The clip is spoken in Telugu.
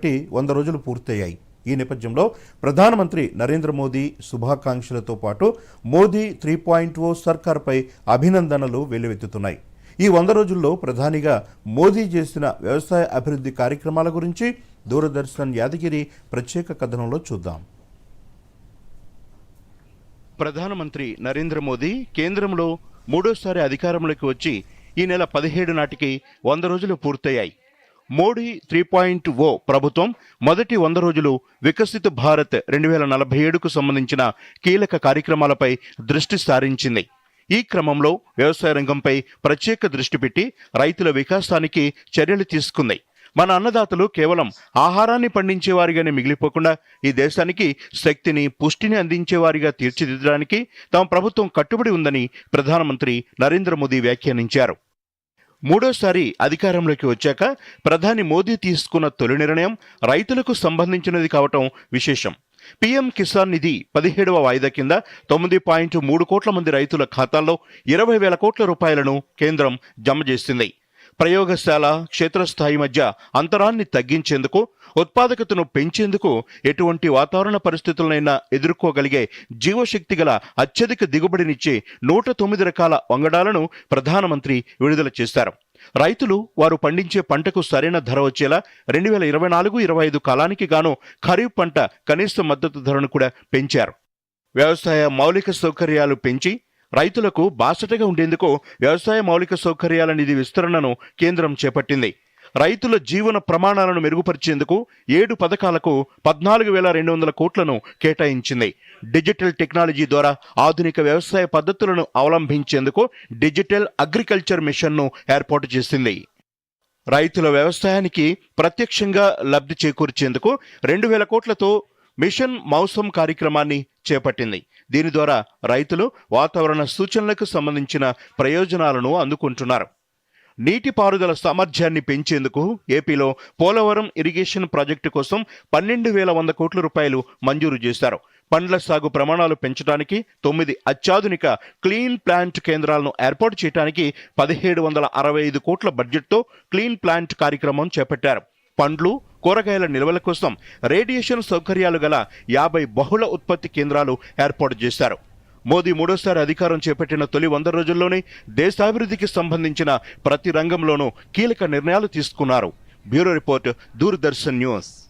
బట్టి వంద రోజులు పూర్తయ్యాయి. ఈ నేపథ్యంలో ప్రధానమంత్రి నరేంద్ర మోదీ శుభాకాంక్షలతో పాటు మోదీ త్రీ పాయింట్ ఓ సర్కార్పై అభినందనలు వెల్లువెత్తుతున్నాయి. ఈ వంద రోజుల్లో ప్రధానిగా మోదీ చేసిన వ్యవసాయ అభివృద్ధి కార్యక్రమాల గురించి దూరదర్శన్ యాదగిరి ప్రత్యేక కథనంలో చూద్దాం. ప్రధానమంత్రి నరేంద్ర మోదీ కేంద్రంలో మూడోసారి అధికారంలోకి వచ్చి ఈ నెల పదిహేడు నాటికి వంద రోజులు పూర్తయ్యాయి. మోడీ త్రీ పాయింట్ ఓ ప్రభుత్వం మొదటి వంద రోజులు వికసిత భారత్ రెండు వేల నలభై ఏడుకు సంబంధించిన కీలక కార్యక్రమాలపై దృష్టి సారించింది. ఈ క్రమంలో వ్యవసాయ రంగంపై ప్రత్యేక దృష్టి పెట్టి రైతుల వికాసానికి చర్యలు తీసుకుంది. మన అన్నదాతలు కేవలం ఆహారాన్ని పండించేవారిగానే మిగిలిపోకుండా ఈ దేశానికి శక్తిని పుష్టిని అందించేవారిగా తీర్చిదిద్దడానికి తమ ప్రభుత్వం కట్టుబడి ఉందని ప్రధానమంత్రి నరేంద్ర మోదీ వ్యాఖ్యానించారు. మూడోసారి అధికారంలోకి వచ్చాక ప్రధాని మోదీ తీసుకున్న తొలి నిర్ణయం రైతులకు సంబంధించినది కావటం విశేషం. పీఎం కిసాన్ నిధి పదిహేడవ వాయిదా కింద తొమ్మిది పాయింట్ మూడు కోట్ల మంది రైతుల ఖాతాల్లో ఇరవై వేల కోట్ల రూపాయలను కేంద్రం జమ చేసింది. ప్రయోగశాల క్షేత్రస్థాయి మధ్య అంతరాన్ని తగ్గించేందుకు ఉత్పాదకతను పెంచేందుకు ఎటువంటి వాతావరణ పరిస్థితులనైనా ఎదుర్కోగలిగే జీవశక్తి గల అత్యధిక దిగుబడినిచ్చే నూట తొమ్మిది రకాల వంగడాలను ప్రధానమంత్రి విడుదల చేశారు. రైతులు వారు పండించే పంటకు సరైన ధర వచ్చేలా రెండు వేల ఇరవై నాలుగు ఇరవై ఐదు కాలానికి గాను ఖరీఫ్ పంట కనీస మద్దతు ధరను కూడా పెంచారు. వ్యవసాయ మౌలిక సౌకర్యాలు పెంచి రైతులకు బాసటగా ఉండేందుకు వ్యవసాయ మౌలిక సౌకర్యాల నిధి విస్తరణను కేంద్రం చేపట్టింది. రైతుల జీవన ప్రమాణాలను మెరుగుపరిచేందుకు ఏడు పథకాలకు పద్నాలుగు వేల రెండు వందల కోట్లను కేటాయించింది. డిజిటల్ టెక్నాలజీ ద్వారా ఆధునిక వ్యవసాయ పద్ధతులను అవలంబించేందుకు డిజిటల్ అగ్రికల్చర్ మిషన్ను ఏర్పాటు చేసింది. రైతుల వ్యవసాయానికి ప్రత్యక్షంగా లబ్ధి చేకూర్చేందుకు రెండు వేల కోట్లతో మిషన్ మౌసం కార్యక్రమాన్ని చేపట్టింది. దీని ద్వారా రైతులు వాతావరణ సూచనలకు సంబంధించిన ప్రయోజనాలను అందుకుంటున్నారు. నీటిపారుదల సామర్థ్యాన్ని పెంచేందుకు ఏపీలో పోలవరం ఇరిగేషన్ ప్రాజెక్టు కోసం పన్నెండు వేల వంద కోట్ల రూపాయలు మంజూరు చేశారు. పండ్ల సాగు ప్రమాణాలు పెంచడానికి తొమ్మిది అత్యాధునిక క్లీన్ ప్లాంట్ కేంద్రాలను ఏర్పాటు చేయడానికి పదిహేడు వందల అరవై ఐదు కోట్ల బడ్జెట్తో క్లీన్ ప్లాంట్ కార్యక్రమం చేపట్టారు. పండ్లు కూరగాయల నిల్వల కోసం రేడియేషన్ సౌకర్యాలు గల యాభై బహుళ ఉత్పత్తి కేంద్రాలు ఏర్పాటు చేశారు. మోదీ మూడోసారి అధికారం చేపట్టిన తొలి వంద రోజుల్లోనే దేశాభివృద్ధికి సంబంధించిన ప్రతి రంగంలోనూ కీలక నిర్ణయాలు తీసుకున్నారు. Bureau report Doordarshan news.